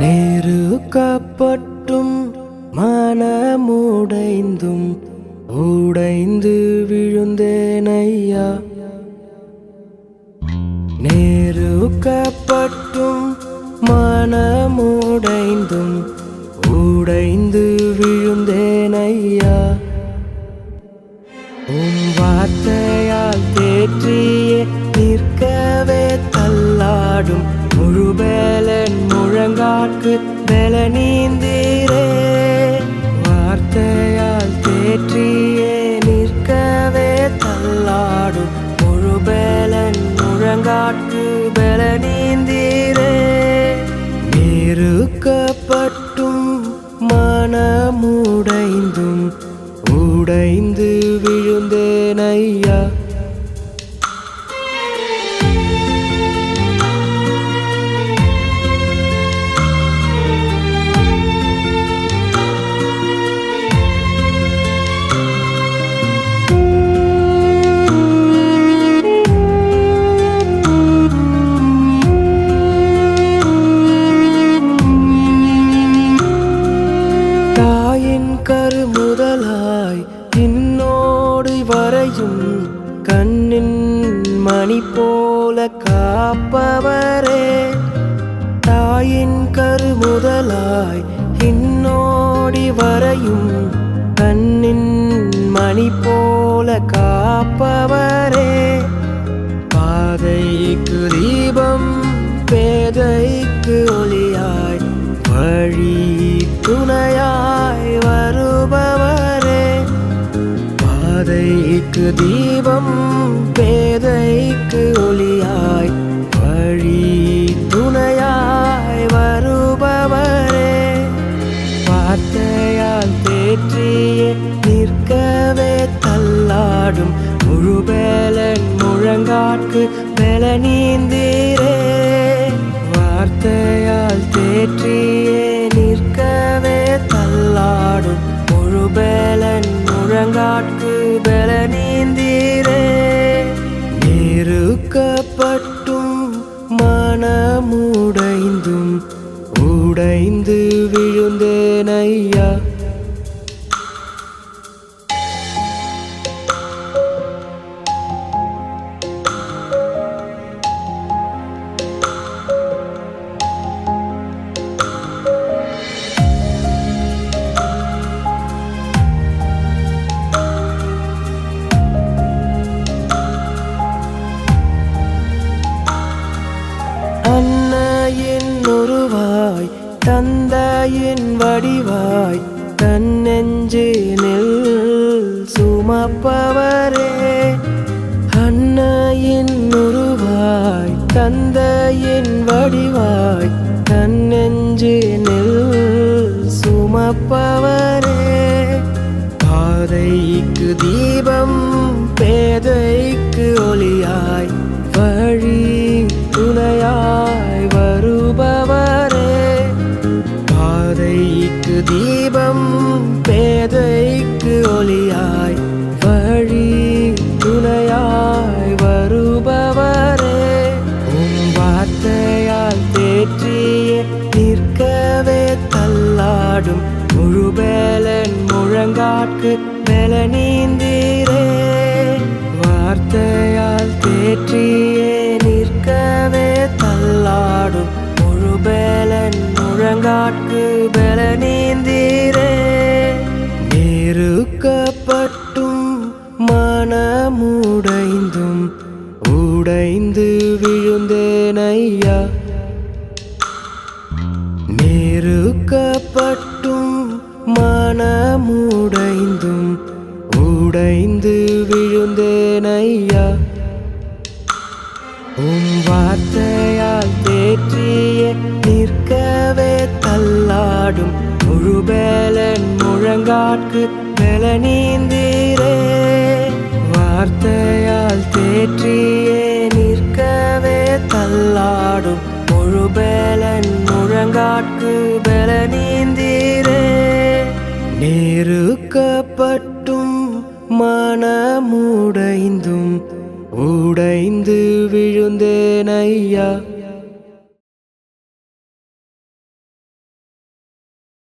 நேருக்கப்பட்டும் மனமுடைந்தும் உடைந்து விழுந்தேனையா? நேருக்கப்பட்டும் மனமுடைந்தும் உடைந்து விழுந்தேனையா? உம் வார்த்தையால் தேற்றியே நிற்கவே தள்ளாடும் முழுபேலன் முழங்கா முழங்காற்கு மேல நீந்தீரே வார்த்தையால் தேற்றியே நிற்கவே தள்ளாடும் முழு பேலன் முழங்காட்டு பல நீந்தீரே நெருக்கப்பட்டும் மனமுடைந்தும் உடைந்து விழு போல காப்பவரே தாயின் கருமுதலாய் இன்னோடி வரையும் கண்ணின் மணி போல காப்பவரே. பாதைக்கு தீபம் பேதைக்கு ஒளியாய் வழி துணையாய் வருபவரே. பாதைக்கு தீபம் பாடும் முழு பேலன் முழங்காட்கு பெல நீந்தீரே வார்த்தையால் தேற்றியே நிற்கவே தள்ளாடும் முழு பேலன் முழங்காட்கு பல நீந்தீரே நெருக்கப்பட்டும் மனமுடைந்தும் உடைந்து விழுந்தேனையா வடிவாய் தன்னெஞ்சினில் சுமப்பவரே. அன்னையின் உருவாய் தந்தையின் வடிவாய் தன்னெஞ்சினில் சுமப்பவரே. பாதைக்கு தீபம் பேதைக்கு ஒளியாய் வழி துணையாய் வருபவரே. உம் வார்த்தையால் தேற்றியே நிற்கவே தள்ளாடும் முழுபேலன் முழங்காட்கு பெல நீந்தீரே. வார்த்தையால் தேற்றியே மூடைந்தும் உடைந்து விழுந்தேன் ஐயா. நெருக்கப்பட்டும் மனமுடைந்தும் உடைந்து விழுந்தேன் ஐயா. உம் வார்த்தையால் தேற்றிய நிற்கவே தள்ளாடும் முழுபேலன் முழங்காட்கு பல நீந்தீரே வார்த்தையால் தேற்றியே நிற்கவே தள்ளாடும். முழுபேலன் முழங்காட்கு பல நீந்தீரே நெருக்கப்பட்டும் மனமுடைந்தும் உடைந்து விழுந்தேன் ஐயா.